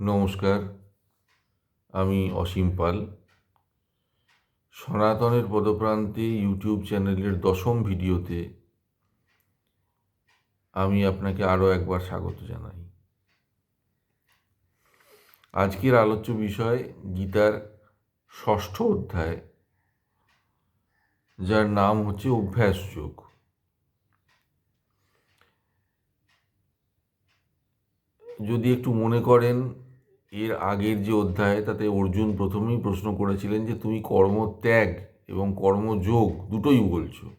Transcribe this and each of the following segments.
নমস্কার, আমি অসীম পাল। সনাতনের পদপ্রান্তে ইউটিউব চ্যানেলের দশম ভিডিওতে আমি আপনাকে আরও একবার স্বাগত জানাই। আজকের আলোচ্য বিষয় গীতার ষষ্ঠ অধ্যায়, যার নাম হচ্ছে অভ্যাস যোগ। যদি একটু মনে করেন এর আগের যে অধ্যায় তাতে অর্জুন প্রথমেই প্রশ্ন করেছিলেন যে, তুমি কর্মত্যাগ এবং কর্মযোগ দুটোই বলছো।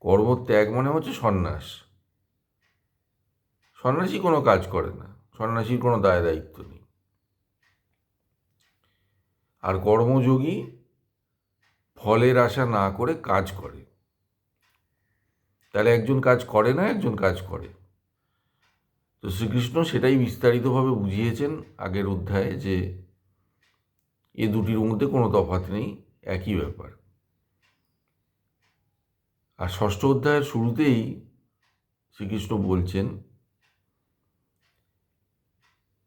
কর্মত্যাগ মানে হচ্ছে সন্ন্যাস। সন্ন্যাসী কোনো কাজ করে না। সন্ন্যাসীর কোনো দায় দায়িত্ব নেই। আর কর্মযোগী ফলের আশা না করে কাজ করে। তাহলে একজন কাজ করে না, একজন কাজ করে। তো শ্রীকৃষ্ণ সেটাই বিস্তারিতভাবে বুঝিয়েছেন আগের অধ্যায়ে যে এ দুটির মধ্যে কোনো তফাৎ নেই, একই ব্যাপার। আর ষষ্ঠ অধ্যায়ের শুরুতেই শ্রীকৃষ্ণ বলছেন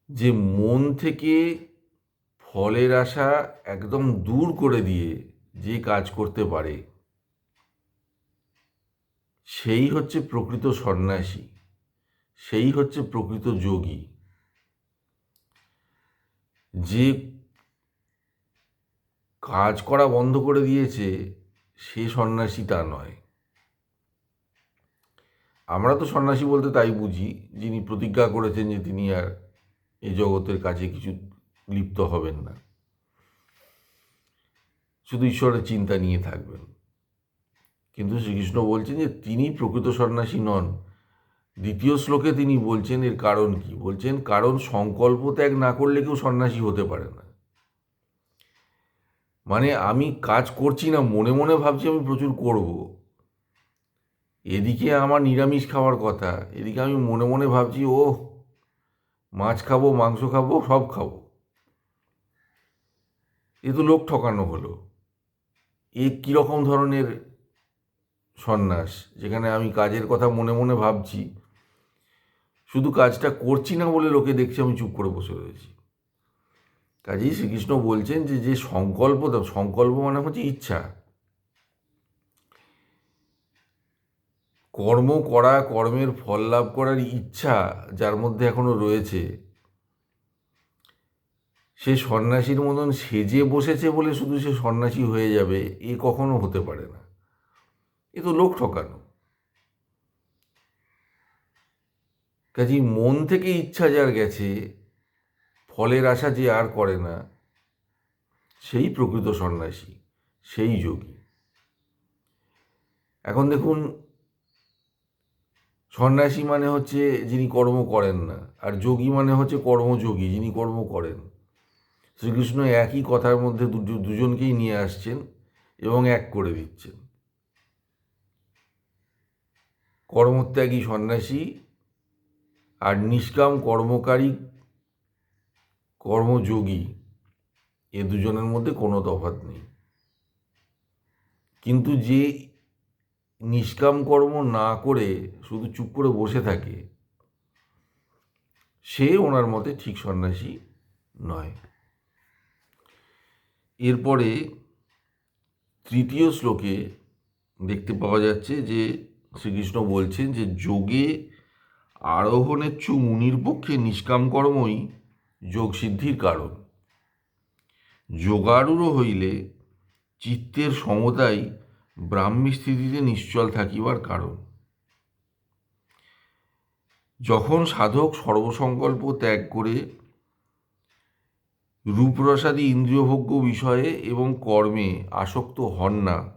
যে মন থেকে ফলের আশা একদম দূর করে দিয়ে যে কাজ করতে পারে, সেই হচ্ছে প্রকৃত সন্ন্যাসী। সেই হচ্ছে প্রকৃত যোগী। যে কাজ করা বন্ধ করে দিয়েছে, সে সন্ন্যাসী তা নয়। আমরা তো সন্ন্যাসী বলতে তাই বুঝি, যিনি প্রতিজ্ঞা করেছেন যে তিনি আর এই জগতের কাছে কিছু লিপ্ত হবেন না। শুধু ঈশ্বরের চিন্তা নিয়ে থাকবেন। কিন্তু শ্রীকৃষ্ণ বলছেন যে তিনি প্রকৃত সন্ন্যাসী নন দ্বিতীয় শ্লোকে তিনি বলছেন, এর কারণ কি? বলছেন, কারণ সংকল্প ত্যাগ না করলে কেউ সন্ন্যাসী হতে পারে না। মানে আমি কাজ করছি না, মনে মনে ভাবছি আমি প্রচুর করব। এদিকে আমার নিরামিষ খাওয়ার কথা, এদিকে আমি মনে মনে ভাবছি ও মাছ খাব, মাংস খাব, সব খাব। এ তো লোক ঠকানো হলো। এ কীরকম ধরনের সন্ন্যাস, যেখানে আমি কাজের কথা মনে মনে ভাবছি? শুধু কাজটা করছি না বলে লোকে দেখছে আমি চুপ করে বসে রয়েছি। কাজেই শ্রীকৃষ্ণ বলছেন যে যে সংকল্প সংকল্প মানে হচ্ছে ইচ্ছা। কর্ম করা, কর্মের ফল লাভ করার ইচ্ছা যার মধ্যে এখনও রয়েছে, সে সন্ন্যাসীর মতন সেজে বসেছে বলে শুধু সে সন্ন্যাসী হয়ে যাবে, এ কখনো হতে পারে না। এ তো লোক ঠকানো। কাজেই মন থেকে ইচ্ছা যার গেছে, ফলের আশা যে আর করে না, সেই প্রকৃত সন্ন্যাসী, সেই যোগী। এখন দেখুন, সন্ন্যাসী মানে হচ্ছে যিনি কর্ম করেন না, আর যোগী মানে হচ্ছে কর্মযোগী, যিনি কর্ম করেন। শ্রীকৃষ্ণ একই কথার মধ্যে দুজনকেই নিয়ে আসছেন এবং এক করে দিচ্ছেন। কর্মত্যাগী সন্ন্যাসী আর নিষ্কাম কর্মকারী, কর্মযোগী এ দুজনের মধ্যে কোনো তফাৎ নেই। কিন্তু যে নিষ্কাম কর্ম না করে শুধু চুপ করে বসে থাকে, সে ওনার মতে ঠিক সন্ন্যাসী নয়। এরপরে তৃতীয় শ্লোকে দেখতে পাওয়া যাচ্ছে যে শ্রীকৃষ্ণ বলছেন যে যোগে আরোহণেচ্ছু মুনির পক্ষে নিষ্কাম কর্মই যোগসিদ্ধির কারণ। যোগারূঢ় হইলে চিত্তের সমতাই ব্রাহ্মী স্থিতিতে নিশ্চল থাকিবার কারণ। যখন সাধক সর্বসংকল্প ত্যাগ করে রূপরসাদি ইন্দ্রিয়ভোগ্য বিষয়ে এবং কর্মে আসক্ত হন না,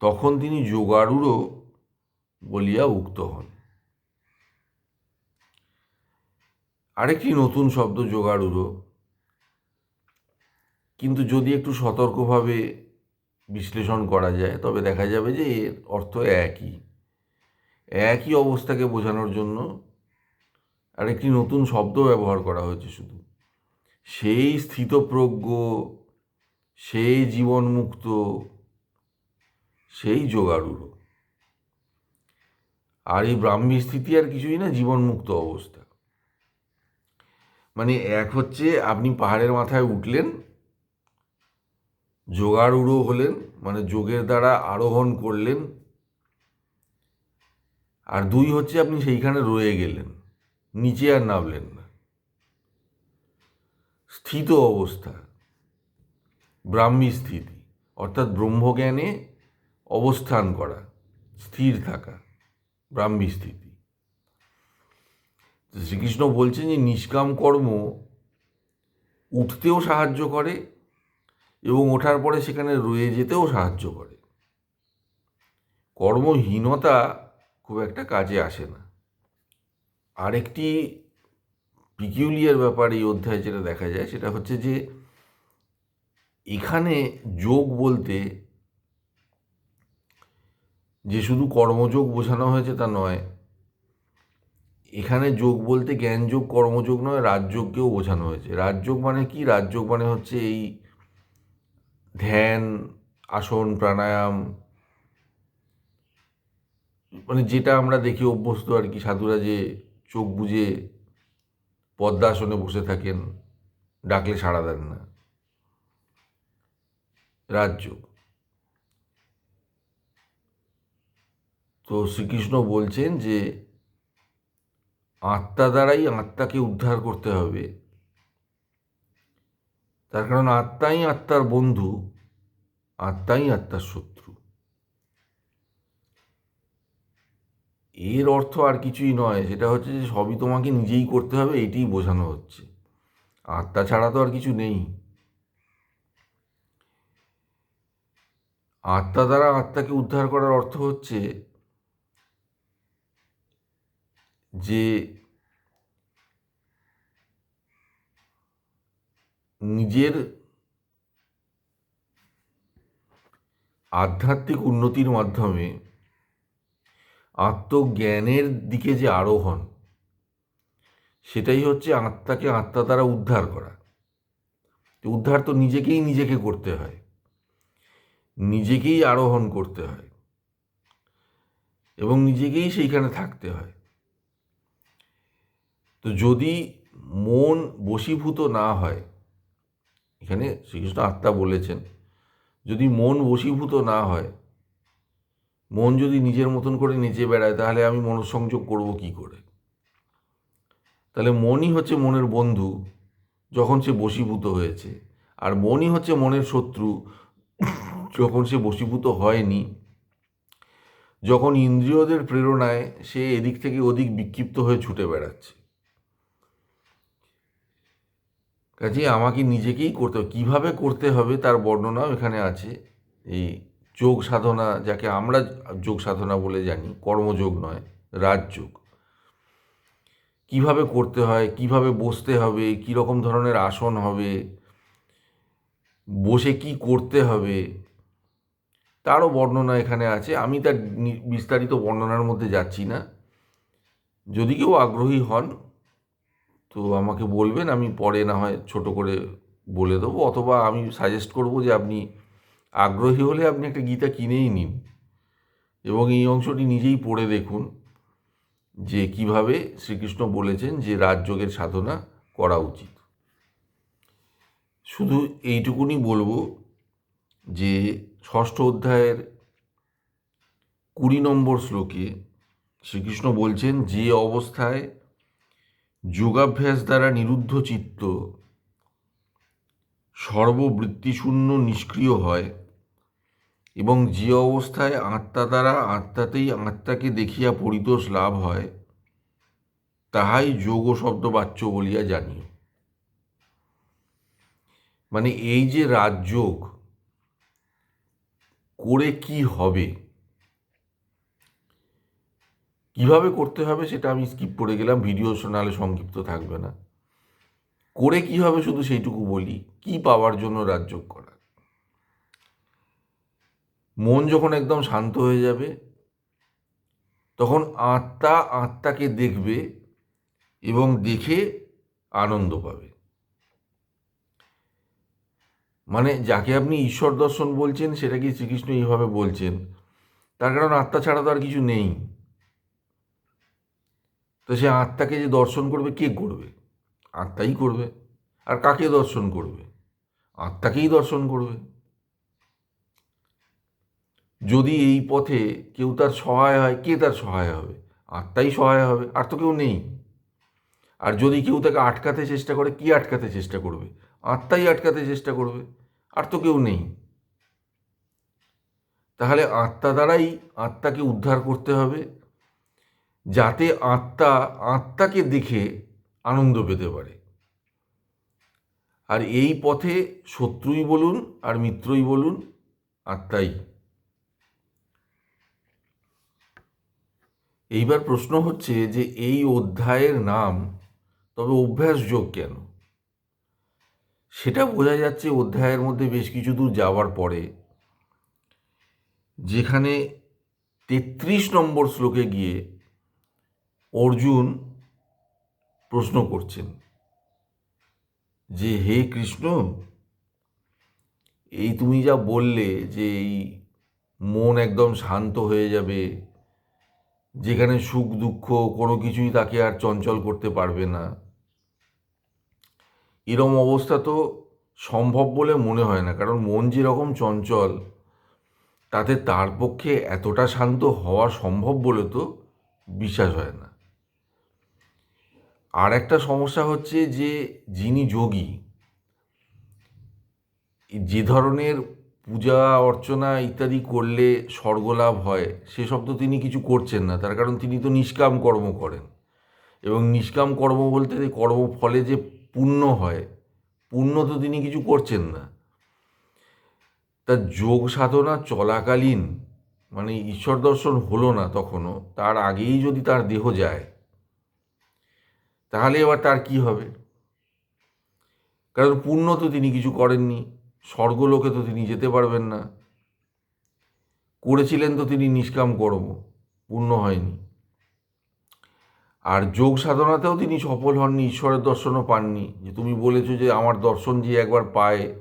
তখন তিনি যোগারূঢ় বলিয়া উক্ত হন। আরেকটি নতুন শব্দ যোগাড়ুরো কিন্তু যদি একটু সতর্কভাবে বিশ্লেষণ করা যায়, তবে দেখা যাবে যে এর অর্থ একই। একই অবস্থাকে বোঝানোর জন্য আরেকটি নতুন শব্দ ব্যবহার করা হয়েছে শুধু। সেই স্থিতপ্রজ্ঞ, সেই জীবনমুক্ত, সেই যোগাড়ুরো আর এই ব্রাহ্মী স্থিতি আর কিছুই না, জীবনমুক্ত অবস্থা। মানে এক হচ্ছে আপনি পাহাড়ের মাথায় উঠলেন যোগারূঢ় হলেন মানে যোগের দ্বারা আরোহণ করলেন, আর দুই হচ্ছে আপনি সেইখানে রয়ে গেলেন, নিচে আর নামলেন না। স্থিত অবস্থা, ব্রাহ্মী স্থিতি, অর্থাৎ ব্রহ্মজ্ঞানে অবস্থান করা, স্থির থাকা, ব্রাহ্মী স্থিতি। শ্রীকৃষ্ণ বলছেন যে নিষ্কাম কর্ম উঠতেও সাহায্য করে এবং ওঠার পরে সেখানে রয়ে যেতেও সাহায্য করে। কর্মহীনতা খুব একটা কাজে আসে না। আরেকটি পিকিউলিয়ার ব্যাপার এই অধ্যায়ে যেটা দেখা যায় সেটা হচ্ছে যে এখানে যোগ বলতে যে শুধু কর্মযোগ বোঝানো হয়েছে তা নয় এখানে যোগ বলতে জ্ঞানযোগ কর্মযোগ নয় রাজযোগকেও বোঝানো হয়েছে। রাজযোগ মানে কি? রাজযোগ মানে হচ্ছে এই ধ্যান, আসন, প্রাণায়াম মানে যেটা আমরা দেখি অভ্যস্ত আর কি। সাধুরা যে চোখ বুজে পদ্মাসনে বসে থাকেন, ডাকলে সাড়া দেন না। রাজযোগ তো শ্রীকৃষ্ণ বলছেন যে আত্মা দ্বারাই আত্মাকে উদ্ধার করতে হবে। তার কারণ আত্মাই আত্মার বন্ধু, আত্মাই আত্মার শত্রু। এর অর্থ আর কিছুই নয়, সেটা হচ্ছে যে সবই তোমাকে নিজেই করতে হবে, এটিই বোঝানো হচ্ছে। আত্মা ছাড়া তো আর কিছু নেই। আত্মা দ্বারা আত্মাকে উদ্ধার করার অর্থ হচ্ছে যে নিজের আধ্যাত্মিক উন্নতির মাধ্যমে আত্মজ্ঞানের দিকে যে আরোহণ, সেটাই হচ্ছে আত্মাকে আত্মা দ্বারা উদ্ধার করা। উদ্ধার তো নিজেকেই নিজেকে করতে হয়, নিজেকেই আরোহণ করতে হয় এবং নিজেকেই সেইখানে থাকতে হয়। তো যদি মন বশীভূত না হয়, এখানে শ্রীকৃষ্ণ আত্মা বলেছেন, যদি মন বশীভূত না হয়, মন যদি নিজের মতন করে নেচে বেড়ায়, তাহলে আমি মনঃসংযোগ করব কি করে? তাহলে মনই হচ্ছে মনের বন্ধু যখন সে বশীভূত হয়েছে, আর মনই হচ্ছে মনের শত্রু যখন সে বশীভূত হয়নি, যখন ইন্দ্রিয়দের প্রেরণায় সে এদিক থেকে ওদিক বিক্ষিপ্ত হয়ে ছুটে বেড়াচ্ছে। কাজে আমাকে নিজেকেই করতে হবে। কীভাবে করতে হবে তার বর্ণনাও এখানে আছে। এই যোগ সাধনা, যাকে আমরা যোগ সাধনা বলে জানি, কর্মযোগ নয়, রাজযোগ। কীভাবে করতে হয়, কীভাবে বসতে হবে কী রকম ধরনের আসন হবে, বসে কি করতে হবে, তারও বর্ণনা এখানে আছে। আমি তার বিস্তারিত বর্ণনার মধ্যে যাচ্ছি না। যদি কেউ আগ্রহী হন তো আমাকে বলবেন, আমি পরে না হয় ছোট করে বলে দেবো অথবা আমি সাজেস্ট করব যে আপনি আগ্রহী হলে আপনি একটা গীতা কিনেই নিন। এবং এই অংশটি নিজেই পড়ে দেখুন যে কীভাবে শ্রীকৃষ্ণ বলেছেন যে রাজযোগের সাধনা করা উচিত। শুধু এইটুকুনি বলব যে ষষ্ঠ অধ্যায়ের কুড়ি নম্বর শ্লোকে শ্রীকৃষ্ণ বলছেন, যে অবস্থায় যোগাভ্যাস দ্বারা নিরুদ্ধ চিত্ত সর্ববৃত্তিশূন্য নিষ্ক্রিয় হয় এবং যে অবস্থায় আত্মা দ্বারা আত্মাতেই আত্মাকে দেখিয়া পরিতোষ লাভ হয়, তাহাই যোগ শব্দ বাচ্য বলিয়া জানি। মানে এই যে রাজযোগ, করে কি হবে? কীভাবে করতে হবে সেটা আমি স্কিপ করে গেলাম ভিডিও শোনালে সংক্ষিপ্ত থাকবে না। করে কি হবে শুধু সেইটুকু বলি, কি পাওয়ার জন্য রাজযোগ করা? মন যখন একদম শান্ত হয়ে যাবে, তখন আত্মা আত্মাকে দেখবে এবং দেখে আনন্দ পাবে। মানে যাকে আপনি ঈশ্বর দর্শন বলছেন, সেটা কি শ্রীকৃষ্ণ এইভাবে বলছেন, তার কারণ আত্মা ছাড়া তো আর কিছু নেই। তো সে আত্মাকে যে দর্শন করবে, কে করবে? আত্মাই করবে। আর কাকে দর্শন করবে? আত্মাকেই দর্শন করবে। যদি এই পথে কেউ তার সহায় হয়, কে তার সহায় হবে? আত্মাই সহায় হবে, আর তো কেউ নেই। আর যদি কেউ তাকে আটকাতে চেষ্টা করে, কি আটকাতে চেষ্টা করবে? আত্মাই আটকাতে চেষ্টা করবে, আর তো কেউ নেই। তাহলে আত্মা দ্বারাই আত্মাকে উদ্ধার করতে হবে যাতে আত্মা, আত্মাকে দেখে আনন্দ পেতে পারে। আর এই পথে শত্রুই বলুন আর মিত্রই বলুন, আত্মাই। এইবার প্রশ্ন হচ্ছে যে এই অধ্যায়ের নাম, তবে অভ্যাস যোগ কেন? সেটা বোঝা যাচ্ছে অধ্যায়ের মধ্যে বেশ কিছু দূর যাওয়ার পরে, যেখানে তেত্রিশ নম্বর শ্লোকে গিয়ে অর্জুন প্রশ্ন করছেন যে, হে কৃষ্ণ, এই তুমি যা বললে যে এই মন একদম শান্ত হয়ে যাবে, যেখানে সুখ, দুঃখ, কোনো কিছুই তাকে আর চঞ্চল করতে পারবে না, এরম অবস্থা তো সম্ভব বলে মনে হয় না। কারণ মন যেরকম চঞ্চল, তাতে তার পক্ষে এতটা শান্ত হওয়া সম্ভব বলে তো বিশ্বাস হয় না। আর একটা সমস্যা হচ্ছে যে যিনি যোগী, যে ধরনের পূজা, অর্চনা ইত্যাদি করলে স্বর্গলাভ হয় সেসব তো তিনি কিছু করছেন না। তার কারণ তিনি তো নিষ্কাম কর্ম করেন। এবং নিষ্কাম কর্ম বলতে যে কর্মফলে যে পুণ্য হয়, পুণ্য তো তিনি কিছু করছেন না। তার যোগ সাধনা চলাকালীন মানে ঈশ্বর দর্শন হলো না তখনও, তার আগেই যদি তার দেহ যায় তাহলে এবার তার কি হবে? কারণ পুণ্য তো তিনি কিছু করেননি, স্বর্গলোকে তো তিনি যেতে পারবেন না। করেছিলেন তো তিনি নিষ্কাম কর্ম, পূর্ণ হয়নি। আর যোগ সাধনাতেও তিনি সফল হননি, ঈশ্বরের দর্শনও পাননি। যে তুমি বলেছ যে আমার দর্শন যে একবার পায়,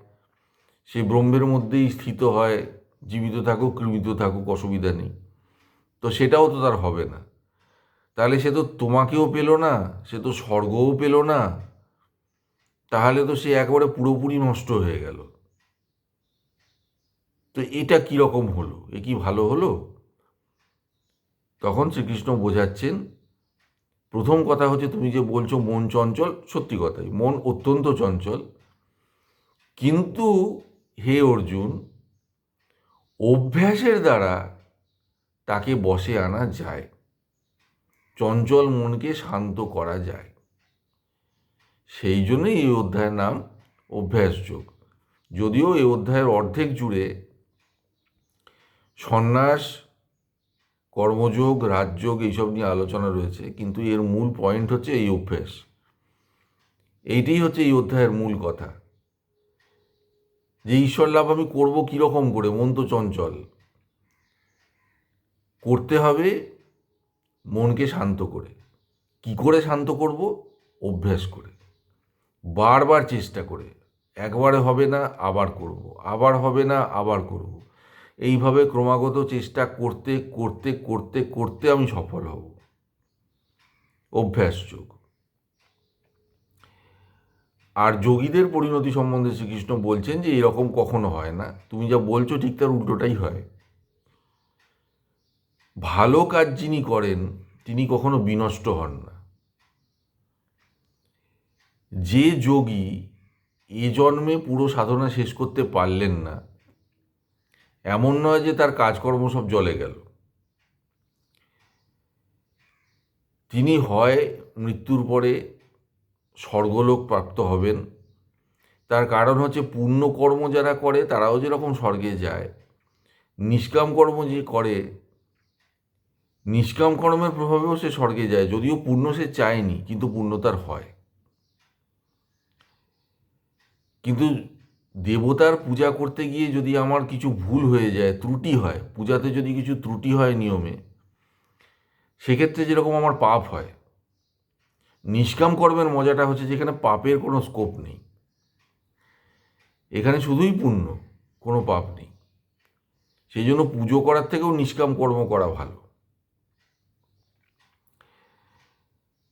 সে ব্রহ্মের মধ্যেই স্থিত হয়, জীবিত থাকুক কৃমিত থাকুক, অসুবিধা নেই। তো সেটাও তো তার হবে না। তাহলে সে তো তোমাকেও পেল না, সে তো স্বর্গও পেল না। তাহলে তো সে একবারে পুরোপুরি নষ্ট হয়ে গেল। তো এটা কীরকম হলো? এ কি ভালো হলো? তখন শ্রীকৃষ্ণ বোঝাচ্ছেন, প্রথম কথা হচ্ছে তুমি যে বলছো মন চঞ্চল, সত্যি কথাই, মন অত্যন্ত চঞ্চল। কিন্তু হে অর্জুন, অভ্যাসের দ্বারা তাকে বসে আনা যায়। চঞ্চল মনকে শান্ত করা যায়। সেই জন্যই এই অধ্যায়ের নাম অভ্যাস যোগ যদিও এই অধ্যায়ের অর্ধেক জুড়ে সন্ন্যাস, কর্মযোগ, রাজযোগ এইসব নিয়ে আলোচনা রয়েছে, কিন্তু এর মূল পয়েন্ট হচ্ছে এই অভ্যেস। এইটাই হচ্ছে এই অধ্যায়ের মূল কথা। যে ঈশ্বর লাভ আমি করব কীরকম করে? মন তো চঞ্চল। করতে হবে মনকে শান্ত করে। কি করে শান্ত করব? অভ্যাস করে। বারবার চেষ্টা করে। একবারে হবে না, আবার করব। আবার হবে না, আবার করব। এইভাবে ক্রমাগত চেষ্টা করতে করতে করতে করতে আমি সফল হব। অভ্যাস যোগ। আর যোগীদের পরিণতি সম্বন্ধে শ্রীকৃষ্ণ বলছেন যে এরকম কখনো হয় না। তুমি যা বলছো ঠিক তার উল্টোটাই হয়। ভালো কাজ যিনি করেন, তিনি কখনো বিনষ্ট হন না। যে যোগী এ জন্মে পুরো সাধনা শেষ করতে পারলেন না, এমন নয় যে তার কাজকর্ম সব জলে গেল। তিনি হয় মৃত্যুর পরে স্বর্গলোক প্রাপ্ত হবেন, তার কারণ হচ্ছে পূর্ণ কর্ম যারা করে, তারাও যেরকম স্বর্গে যায়, নিষ্কাম কর্ম যে করে নিষ্কাম কর্মের প্রভাবেও সে স্বর্গে যায়, যদিও পূর্ণ সে চায়নি, কিন্তু পূর্ণ তার হয়। কিন্তু দেবতার পূজা করতে গিয়ে যদি আমার কিছু ভুল হয়ে যায়, ত্রুটি হয়, পূজাতে যদি কিছু ত্রুটি হয় নিয়মে, সেক্ষেত্রে যেরকম আমার পাপ হয়। নিষ্কাম কর্মের মজাটা হচ্ছে যেখানে পাপের কোনো স্কোপ নেই। এখানে শুধুই পুণ্য কোনো পাপ নেই। সেই জন্য পুজো করার থেকেও নিষ্কাম কর্ম করা ভালো।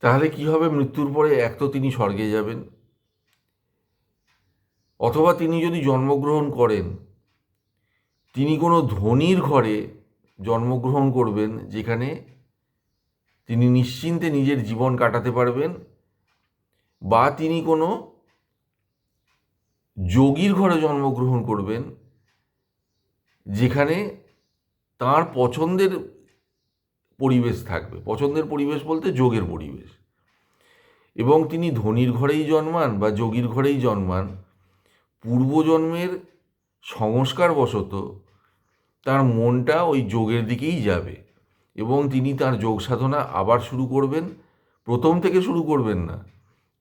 তাহলে কি হবে? মৃত্যুর পরে এক তো তিনি স্বর্গে যাবেন। অথবা তিনি যদি জন্মগ্রহণ করেন, তিনি কোনো ধনির ঘরে জন্মগ্রহণ করবেন, যেখানে তিনি নিশ্চিন্তে নিজের জীবন কাটাতে পারবেন, বা তিনি কোনো যোগীর ঘরে জন্মগ্রহণ করবেন, যেখানে তার পছন্দের পরিবেশ থাকবে। পছন্দের পরিবেশ বলতে যোগের পরিবেশ। এবং তিনি ধনির ঘরেই জন্মান বা যোগীর ঘরেই জন্মান, পূর্বজন্মের সংস্কারবশত তার মনটা ওই যোগের দিকেই যাবে এবং তিনি তার যোগ সাধনা আবার শুরু করবেন, প্রথম থেকে শুরু করবেন না।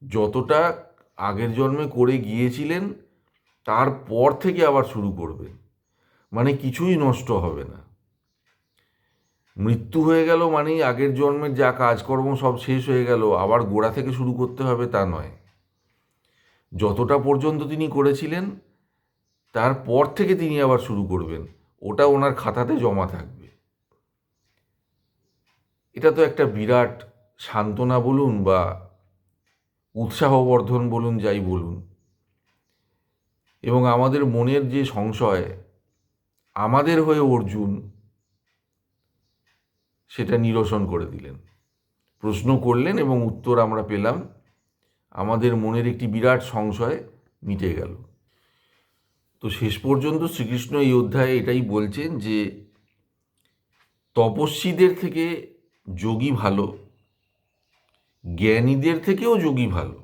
যতটা আগের জন্মে করে গিয়েছিলেন, তারপর থেকে আবার শুরু করবেন। মানে কিছুই নষ্ট হবে না। মৃত্যু হয়ে গেল মানেই আগের জন্মের যা কাজকর্ম সব শেষ হয়ে গেল, আবার গোড়া থেকে শুরু করতে হবে তা নয়। যতটা পর্যন্ত তিনি করেছিলেন তারপর থেকে তিনি আবার শুরু করবেন, ওটা ওনার খাতাতে জমা থাকবে। এটা তো একটা বিরাট সান্ত্বনা বলুন বা উৎসাহবর্ধন বলুন, যাই বলুন। এবং আমাদের মনের যে সংশয়, আমাদের হয়ে অর্জুন সেটা নিরসন করে দিলেন। প্রশ্ন করলেন এবং উত্তর আমরা পেলাম, আমাদের মনের একটি বিরাট সংশয় মিটে গেল। তো শেষ পর্যন্ত শ্রীকৃষ্ণ এই অধ্যায়ে এটাই বলছেন যে, তপস্বীদের থেকে যোগী ভালো, জ্ঞানীদের থেকেও যোগী ভালো,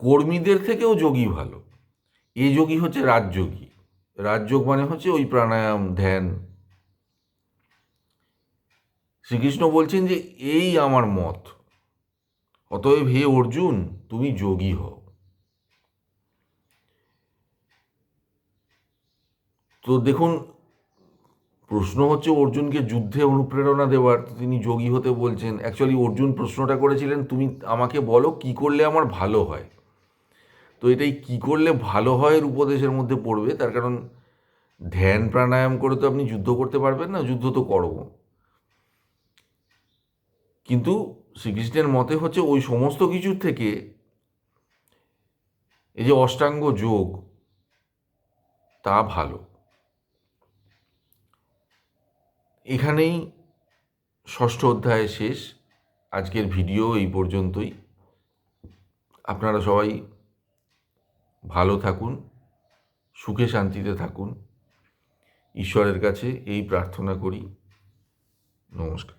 কর্মীদের থেকেও যোগী ভালো। এ যোগী হচ্ছে রাজযোগী। রাজযোগ মানে হচ্ছে ওই প্রাণায়াম, ধ্যান শ্রীকৃষ্ণ বলছেন যে, এই আমার মত। অতএব হে অর্জুন, তুমি যোগী হও। তো দেখুন, প্রশ্ন হচ্ছে অর্জুনকে যুদ্ধে অনুপ্রেরণা দেওয়ার, তিনি যোগী হতে বলছেন। অ্যাকচুয়ালি অর্জুন প্রশ্নটা করেছিলেন, তুমি আমাকে বলো কি করলে আমার ভালো হয়? তো এটাই কি করলে ভালো হয় এর উপদেশের মধ্যে পড়বে। তার কারণ, ধ্যান প্রাণায়াম করে তো আপনি যুদ্ধ করতে পারবেন না, যুদ্ধ তো করব। কিন্তু শ্রীকৃষ্ণের মতে হচ্ছে ওই সমস্ত কিছুর থেকে এই যে অষ্টাঙ্গ যোগ, তা ভালো। এখানেই ষষ্ঠ অধ্যায় শেষ। আজকের ভিডিও এই পর্যন্তই। আপনারা সবাই ভালো থাকুন, সুখে শান্তিতে থাকুন। ঈশ্বরের কাছে এই প্রার্থনা করি। নমস্কার।